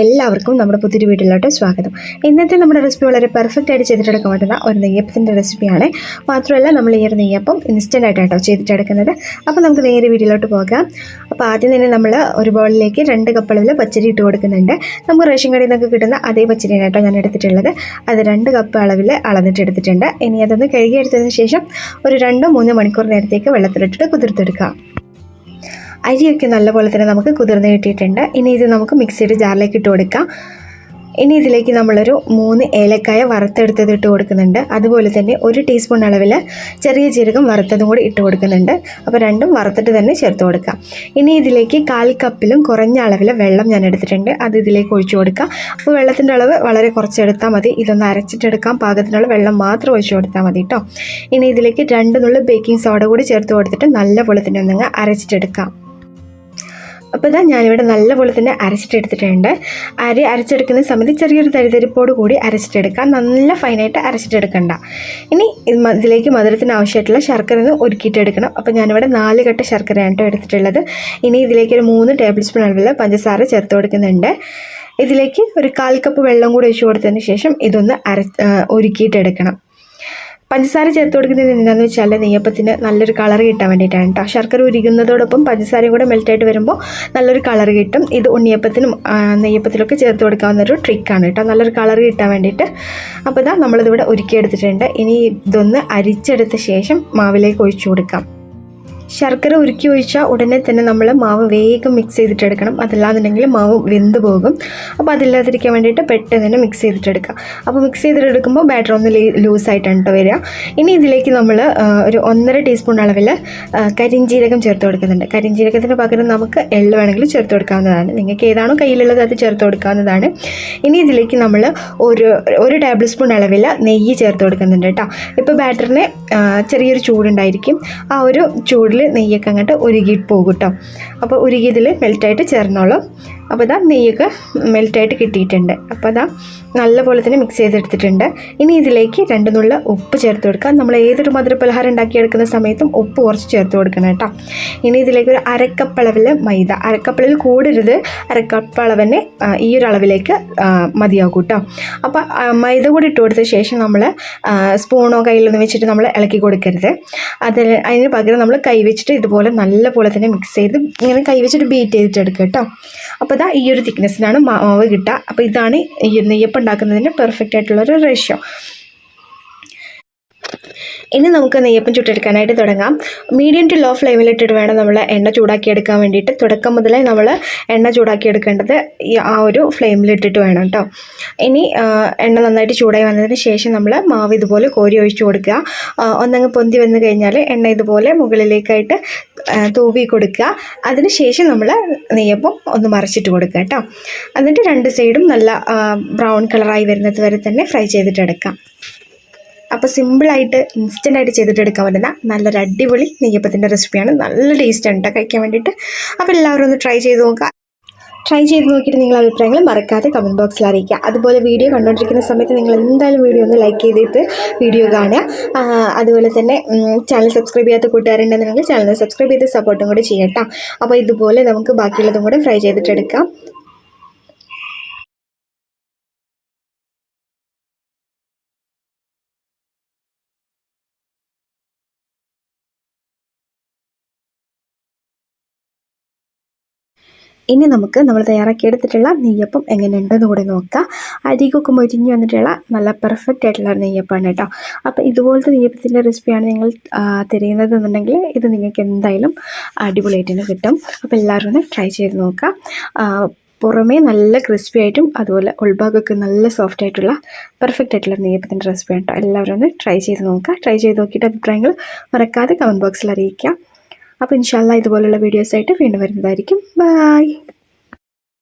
എല്ലാവർക്കും നമ്മുടെ പുതിയൊരു വീട്ടിലോട്ട് സ്വാഗതം. ഇന്നത്തെ നമ്മുടെ റെസിപ്പി വളരെ പെർഫെക്റ്റ് ആയിട്ട് ചെയ്തിട്ടെടുക്കാൻ പറ്റുന്ന ഒരു നെയ്യപ്പത്തിന്റെ റെസിപ്പിയാണ് മാത്രമല്ല നമ്മൾ ഈ ഒരു നെയ്യപ്പം ഇൻസ്റ്റന്റ് ആയിട്ടാണ് ചെയ്തിട്ടെടുക്കുന്നത്. അപ്പോൾ നമുക്ക് നേരെ വീട്ടിലോട്ട് പോകാം. അപ്പോൾ ആദ്യം തന്നെ നമ്മൾ ഒരു ബൗളിലേക്ക് രണ്ട് കപ്പ് അളവിൽ പച്ചരി ഇട്ട് കൊടുക്കുന്നുണ്ട്. നമുക്ക് റേഷൻ കടയിൽ നിന്നൊക്കെ കിട്ടുന്ന അതേ പച്ചരിയാണ് കേട്ടോ ഞാൻ എടുത്തിട്ടുള്ളത്. അത് രണ്ട് കപ്പ് അളവിൽ അളന്നിട്ട് എടുത്തിട്ടുണ്ട്. ഇനി അതൊന്ന് കഴുകി കഴുകിയെടുത്തതിന് ശേഷം ഒരു രണ്ടോ മൂന്നോ മണിക്കൂർ നേരത്തേക്ക് വെള്ളത്തിലിട്ടിട്ട് കുതിർത്തെടുക്കാം. അരിയൊക്കെ നല്ലപോലെ തന്നെ നമുക്ക് കുതിർന്ന് കിട്ടിയിട്ടുണ്ട്. ഇനി ഇത് നമുക്ക് മിക്സിയുടെ ജാറിലേക്ക് ഇട്ട് കൊടുക്കാം. ഇനി ഇതിലേക്ക് നമ്മളൊരു മൂന്ന് ഏലക്കായ വറുത്തെടുത്തത് ഇട്ട് കൊടുക്കുന്നുണ്ട്. അതുപോലെ തന്നെ ഒരു ടീസ്പൂൺ അളവിൽ ചെറിയ ജീരകം വറുത്തതും കൂടി ഇട്ട് കൊടുക്കുന്നുണ്ട്. അപ്പോൾ രണ്ടും വറുത്തിട്ട് തന്നെ ചേർത്ത് കൊടുക്കാം. ഇനി ഇതിലേക്ക് കാൽ കപ്പിലും കുറഞ്ഞ അളവിൽ വെള്ളം ഞാൻ എടുത്തിട്ടുണ്ട്. അത് ഇതിലേക്ക് ഒഴിച്ചു കൊടുക്കാം. അപ്പോൾ വെള്ളത്തിന്റെ അളവ് വളരെ കുറച്ചെടുത്താൽ മതി. ഇതൊന്ന് അരച്ചിട്ടെടുക്കാം പാകത്തിനുള്ള വെള്ളം മാത്രം ഒഴിച്ചു കൊടുത്താൽ മതി കേട്ടോ. ഇനി ഇതിലേക്ക് രണ്ട് നുള്ള ബേക്കിംഗ് സോഡ കൂടി ചേർത്ത് കൊടുത്തിട്ട് തന്നെ ഒന്നങ്ങ് അരച്ചിട്ടെടുക്കാം അപ്പോൾ ഇതാ ഞാനിവിടെ നല്ലപോലെ തന്നെ അരച്ചിട്ടെടുത്തിട്ടുണ്ട് അരി അരച്ചെടുക്കുന്ന സമയത്ത് ചെറിയൊരു തരിതരിപ്പോട് കൂടി അരച്ചിട്ടെടുക്കാം. നല്ല ഫൈനായിട്ട് അരച്ചിട്ടെടുക്കണ്ട. ഇനി ഇത് ഇതിലേക്ക് മധുരത്തിന് ആവശ്യമായിട്ടുള്ള ശർക്കര ഒന്ന് ഒരുക്കിയിട്ടെടുക്കണം. അപ്പോൾ ഞാനിവിടെ നാല് കട്ട ശർക്കരയാണ് എടുത്തിട്ടുള്ളത്. ഇനി ഇതിലേക്ക് ഒരു മൂന്ന് ടേബിൾ സ്പൂൺ അളവിൽ പഞ്ചസാര ചേർത്ത് കൊടുക്കുന്നുണ്ട്. ഇതിലേക്ക് ഒരു കാൽ കപ്പ് വെള്ളം കൂടി ഒഴിച്ചു കൊടുത്തതിന് ശേഷം ഇതൊന്ന് അര ഒരുക്കിയിട്ടെടുക്കണം. പഞ്ചസാര ചേർത്ത് കൊടുക്കുന്നത് എന്താണെന്ന് വെച്ചാൽ നെയ്യപ്പത്തിന് നല്ലൊരു കളർ കിട്ടാൻ വേണ്ടിയിട്ടാണ് കേട്ടോ. ശർക്കര ഉരുകുന്നതോടൊപ്പം പഞ്ചസാരയും കൂടെ മെൽറ്റായിട്ട് വരുമ്പോൾ നല്ലൊരു കളർ കിട്ടും. ഇത് ഉണ്ണിയപ്പത്തിനും നെയ്യപ്പത്തിലൊക്കെ ചേർത്ത് കൊടുക്കാവുന്ന ഒരു ട്രിക്കാണ് കേട്ടോ. നല്ലൊരു കളർ കിട്ടാൻ വേണ്ടിയിട്ട്. അപ്പോൾ ഇതാ നമ്മളിതിവിടെ ഒരുക്കിയെടുത്തിട്ടുണ്ട് ഇനി ഇതൊന്ന് അരിച്ചെടുത്ത ശേഷം മാവിലേക്ക് ഒഴിച്ചു കൊടുക്കാം. ശർക്കര ഉരുക്കി ഒഴിച്ചാൽ ഉടനെ തന്നെ നമ്മൾ മാവ് വേഗം മിക്സ് ചെയ്തിട്ടെടുക്കണം. അതല്ലാന്നുണ്ടെങ്കിൽ മാവ് വെന്ത് പോകും. അപ്പോൾ അതില്ലാതിരിക്കാൻ വേണ്ടിയിട്ട് പെട്ടെന്ന് തന്നെ മിക്സ് ചെയ്തിട്ടെടുക്കുക. അപ്പോൾ മിക്സ് ചെയ്തിട്ടെടുക്കുമ്പോൾ ബാറ്റർ ഒന്ന് ലൂസായിട്ടാണ് കേട്ടോ വരിക. ഇനി ഇതിലേക്ക് നമ്മൾ ഒരു ഒന്നര ടീസ്പൂൺ അളവിൽ കരിഞ്ജീരകം ചേർത്ത് കൊടുക്കുന്നുണ്ട്. കരിഞ്ജീരകത്തിന് പകരം നമുക്ക് എള്ള് വേണമെങ്കിൽ ചേർത്ത് കൊടുക്കാവുന്നതാണ്. നിങ്ങൾക്ക് ഏതാണോ കയ്യിലുള്ളത് അത് ചേർത്ത് കൊടുക്കാവുന്നതാണ്. ഇനി ഇതിലേക്ക് നമ്മൾ ഒരു ഒരു ടേബിൾ സ്പൂൺ അളവിൽ നെയ്യ് ചേർത്ത് കൊടുക്കുന്നുണ്ട് കേട്ടോ ഇപ്പോൾ ബാറ്ററിന് ചെറിയൊരു ചൂടുണ്ടായിരിക്കും. ആ ഒരു ചൂടിൽ നെയ്യൊക്കെ അങ്ങോട്ട് ഉരുകിയിട്ട് പോകും കേട്ടോ. അപ്പോൾ ഉരുകിയതിൽ മെൽറ്റായിട്ട് ചേർന്നോളും. അപ്പോൾ ഇതാ നെയ്യൊക്കെ മെൽറ്റായിട്ട് കിട്ടിയിട്ടുണ്ട്. അപ്പോൾ അതാ നല്ലപോലെ തന്നെ മിക്സ് ചെയ്തെടുത്തിട്ടുണ്ട്. ഇനി ഇതിലേക്ക് രണ്ട് നുള്ള ഉപ്പ് ചേർത്ത് കൊടുക്കാം. നമ്മൾ ഏതൊരു മധുരപലഹാരം ഉണ്ടാക്കിയെടുക്കുന്ന സമയത്തും ഉപ്പ് കുറച്ച് ചേർത്ത് കൊടുക്കണം കേട്ടോ. ഇനി ഇതിലേക്ക് ഒരു അരക്കപ്പളവിൽ മൈദ. അരക്കപ്പളവിൽ കൂടരുത്. അരക്കപ്പളവിനെ ഈ ഒരു അളവിലേക്ക് മതിയാകും കേട്ടോ. അപ്പോൾ മൈദ കൂടി ഇട്ട് കൊടുത്ത ശേഷം നമ്മൾ സ്പൂണോ കയ്യിലൊന്നും വെച്ചിട്ട് നമ്മൾ ഇളക്കി കൊടുക്കരുത്. അതിൽ അതിന് പകരം നമ്മൾ കൈ വെച്ചിട്ട് ഇതുപോലെ നല്ലപോലെ തന്നെ മിക്സ് ചെയ്ത് ഇങ്ങനെ കൈ വെച്ചിട്ട് ബീറ്റ് ചെയ്തിട്ട് എടുക്കുക കേട്ടോ. അപ്പോൾ ഇതാ ഈ ഒരു തിക്നെസ്സിലാണ് മാവ് കിട്ടുക. അപ്പോൾ ഇതാണ് ഈ നെയ്യപ്പം ഉണ്ടാക്കുന്നതിന് പെർഫെക്റ്റ് ആയിട്ടുള്ളൊരു റേഷ്യോ ഇനി നമുക്ക് നെയ്യപ്പം ചുട്ടെടുക്കാനായിട്ട് തുടങ്ങാം. മീഡിയം ടു ലോ ഫ്ലെയിമിലിട്ടിട്ട് വേണം നമ്മൾ എണ്ണ ചൂടാക്കി എടുക്കാൻ വേണ്ടിയിട്ട്. തുടക്കം മുതലേ നമ്മൾ എണ്ണ ചൂടാക്കി എടുക്കേണ്ടത് ഈ ആ ഒരു ഫ്ലെയിമിലിട്ടിട്ട് വേണം കേട്ടോ ഇനി എണ്ണ നന്നായിട്ട് ചൂടായി വന്നതിന് ശേഷം നമ്മൾ മാവ് ഇതുപോലെ കോരി ഒഴിച്ചു കൊടുക്കുക. ഒന്നങ്ങ് പൊന്തി വന്നു കഴിഞ്ഞാൽ എണ്ണ ഇതുപോലെ മുകളിലേക്കായിട്ട് തൂവി കൊടുക്കുക. അതിന് ശേഷം നമ്മൾ നെയ്യപ്പം ഒന്ന് മറിച്ചിട്ട് കൊടുക്കുക കേട്ടോ എന്നിട്ട് രണ്ട് സൈഡും നല്ല ബ്രൗൺ കളറായി വരുന്നത് വരെ തന്നെ ഫ്രൈ ചെയ്തിട്ടെടുക്കാം അപ്പോൾ സിമ്പിളായിട്ട് ആയിട്ട് ചെയ്തിട്ടെടുക്കാൻ പറ്റുന്ന നല്ലൊരു അടിപൊളി നെയ്യപ്പത്തിന്റെ റെസിപ്പിയാണ് നല്ല ടേസ്റ്റ് ഉണ്ട് കഴിക്കാൻ വേണ്ടിയിട്ട്. അപ്പോൾ എല്ലാവരും ഒന്ന് ട്രൈ ചെയ്ത് നോക്കുക. ട്രൈ ചെയ്ത് നോക്കിയിട്ട് നിങ്ങളുടെ അഭിപ്രായങ്ങൾ മറക്കാതെ കമന്റ് ബോക്സിൽ അറിയിക്കുക. അതുപോലെ വീഡിയോ കണ്ടുകൊണ്ടിരിക്കുന്ന സമയത്ത് നിങ്ങൾ എന്തായാലും വീഡിയോ ഒന്ന് ലൈക്ക് ചെയ്തിട്ട് വീഡിയോ കാണുക. അതുപോലെ തന്നെ ചാനൽ സബ്സ്ക്രൈബ് ചെയ്യാത്ത കൂട്ടുകാരുണ്ടെന്നുണ്ടെങ്കിൽ ചാനൽ സബ്സ്ക്രൈബ് ചെയ്ത് സപ്പോർട്ടും കൂടി ചെയ്യട്ടോ അപ്പോൾ ഇതുപോലെ നമുക്ക് ബാക്കിയുള്ളതും കൂടെ ഫ്രൈ ചെയ്തിട്ടെടുക്കാം. ഇനി നമുക്ക് നമ്മൾ തയ്യാറാക്കിയെടുത്തിട്ടുള്ള നെയ്യപ്പം എങ്ങനെയുണ്ടെന്ന് കൂടി നോക്കാം. അരികൊക്കെ മൊരിഞ്ഞ് വന്നിട്ടുള്ള നല്ല പെർഫെക്റ്റ് ആയിട്ടുള്ള നെയ്യപ്പാണ് കേട്ടോ. അപ്പോൾ ഇതുപോലത്തെ നെയ്യപ്പത്തിന്റെ റെസിപ്പിയാണ് നിങ്ങൾ തിരയുന്നത് എന്നുണ്ടെങ്കിൽ ഇത് നിങ്ങൾക്ക് എന്തായാലും അടിപൊളിയായിട്ട് തന്നെ കിട്ടും. അപ്പോൾ എല്ലാവരും ഒന്ന് ട്രൈ ചെയ്ത് നോക്കുക പുറമേ നല്ല ക്രിസ്പി ആയിട്ടും അതുപോലെ ഉൾഭാഗമൊക്കെ നല്ല സോഫ്റ്റ് ആയിട്ടുള്ള പെർഫെക്റ്റ് ആയിട്ടുള്ള നെയ്യപ്പത്തിന്റെ റെസിപ്പിയാണ് കേട്ടോ. എല്ലാവരും ഒന്ന് ട്രൈ ചെയ്ത് നോക്കുക ട്രൈ ചെയ്ത് നോക്കിയിട്ട് അഭിപ്രായങ്ങൾ മറക്കാതെ കമന്റ് ബോക്സിൽ അറിയിക്കാം. അപ്പോൾ ഇൻഷാല്ല ഇതുപോലുള്ള വീഡിയോസായിട്ട് വീണ്ടും വരുന്നതായിരിക്കും. ബൈ